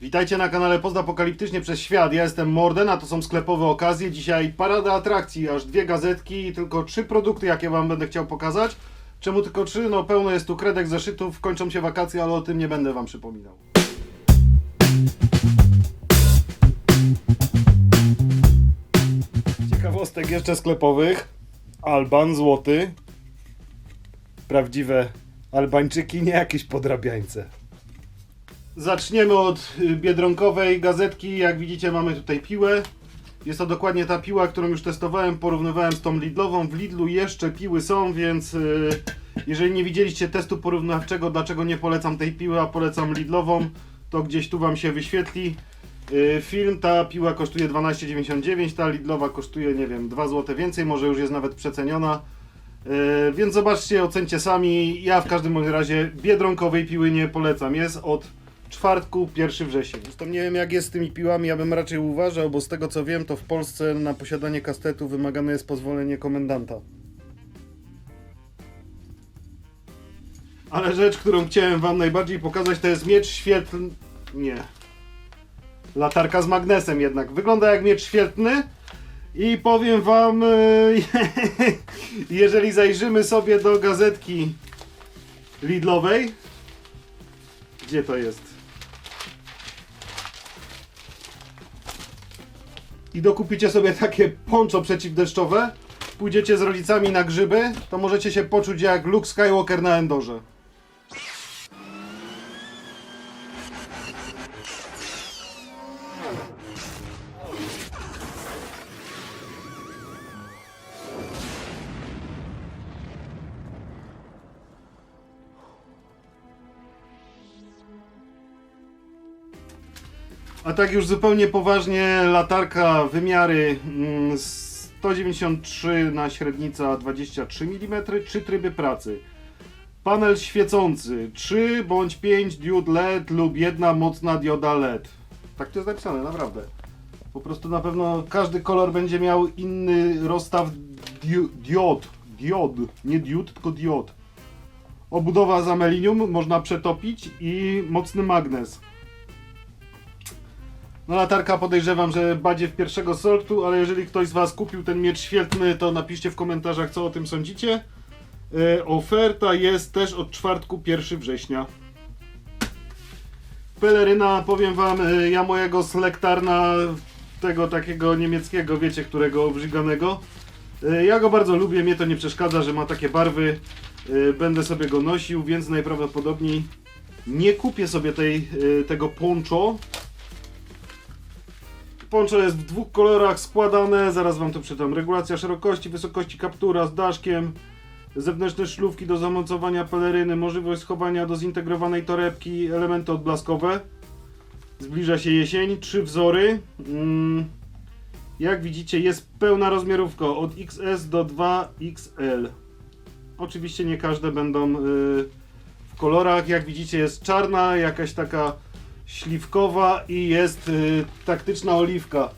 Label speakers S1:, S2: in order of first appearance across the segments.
S1: Witajcie na kanale Postapokaliptycznie przez świat. Ja jestem Morden, a to są sklepowe okazje. Dzisiaj parada atrakcji, aż dwie gazetki i tylko trzy produkty, jakie wam będę chciał pokazać. Czemu tylko trzy? No pełno jest tu kredek, zeszytów, kończą się wakacje, ale o tym nie będę wam przypominał. Ciekawostek jeszcze sklepowych. Alban złoty. Prawdziwe Albańczyki, nie jakieś podrabiańce. Zaczniemy od y, biedronkowej gazetki. Jak widzicie, mamy tutaj piłę. Jest to dokładnie ta piła, którą już testowałem, porównywałem z tą Lidlową. W Lidlu jeszcze piły są, więc y, jeżeli nie widzieliście testu porównawczego, dlaczego nie polecam tej piły, a polecam Lidlową, to gdzieś tu Wam się wyświetli. Y, Film, ta piła kosztuje 12,99, ta Lidlowa kosztuje, nie wiem, 2 zł więcej, może już jest nawet przeceniona. Więc zobaczcie, ocencie sami. Ja w każdym razie biedronkowej piły nie polecam. Jest od czwartku, 1 wrzesień. Zresztą nie wiem jak jest z tymi piłami, ja bym raczej uważał, bo z tego co wiem, to w Polsce na posiadanie kastetu wymagane jest pozwolenie komendanta. Ale rzecz, którą chciałem wam najbardziej pokazać, to jest miecz świetlny. Nie. Latarka z magnesem jednak. Wygląda jak miecz świetlny. I powiem wam, e, jeżeli zajrzymy sobie do gazetki Lidlowej, gdzie to jest? I dokupicie sobie takie poncho przeciwdeszczowe, pójdziecie z rodzicami na grzyby, to możecie się poczuć jak Luke Skywalker na Endorze. A tak już zupełnie poważnie, latarka wymiary mm, 193 na średnica 23 mm, 3 tryby pracy. Panel świecący 3 bądź 5 diod LED lub jedna mocna dioda LED. Tak to jest napisane, naprawdę. Po prostu na pewno każdy kolor będzie miał inny rozstaw dio- diod. Diod, nie diod, tylko diod. Obudowa z amelinium można przetopić i mocny magnes. No latarka podejrzewam, że badziew pierwszego sortu, ale jeżeli ktoś z Was kupił ten miecz świetlny, to napiszcie w komentarzach, co o tym sądzicie. E, oferta jest też od czwartku 1 września. Peleryna, powiem Wam, e, ja mojego slektarna, tego takiego niemieckiego, wiecie, którego obrzyganego. E, ja go bardzo lubię, mnie to nie przeszkadza, że ma takie barwy. Będę sobie go nosił, więc najprawdopodobniej nie kupię sobie tej, tego poncho, Poncho jest w dwóch kolorach składane, zaraz wam to przytam. Regulacja szerokości, wysokości kaptura z daszkiem, zewnętrzne szlówki do zamocowania peleryny, możliwość schowania do zintegrowanej torebki, elementy odblaskowe. Zbliża się jesień, trzy wzory. Mm, jak widzicie jest pełna rozmiarówka od XS do 2XL. Oczywiście nie każde będą y, w kolorach. Jak widzicie jest czarna, jakaś taka śliwkowa i jest y, taktyczna oliwka.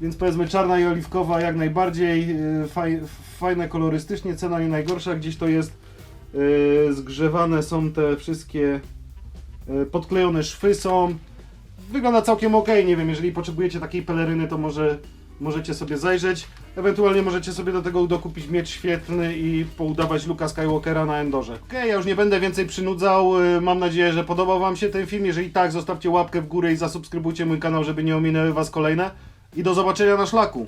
S1: Więc powiedzmy czarna i oliwkowa jak najbardziej. Y, faj, fajne kolorystycznie, cena nie najgorsza. Gdzieś to jest y, zgrzewane są te wszystkie y, podklejone szwy są. Wygląda całkiem ok, nie wiem, jeżeli potrzebujecie takiej peleryny, to może możecie sobie zajrzeć. Ewentualnie możecie sobie do tego dokupić miecz świetlny i poudawać Luka Skywalkera na Endorze. Okej, ja już nie będę więcej przynudzał. y, Mam nadzieję, że podobał Wam się ten film. Jeżeli tak, zostawcie łapkę w górę i zasubskrybujcie mój kanał, żeby nie ominęły Was kolejne. I do zobaczenia na szlaku.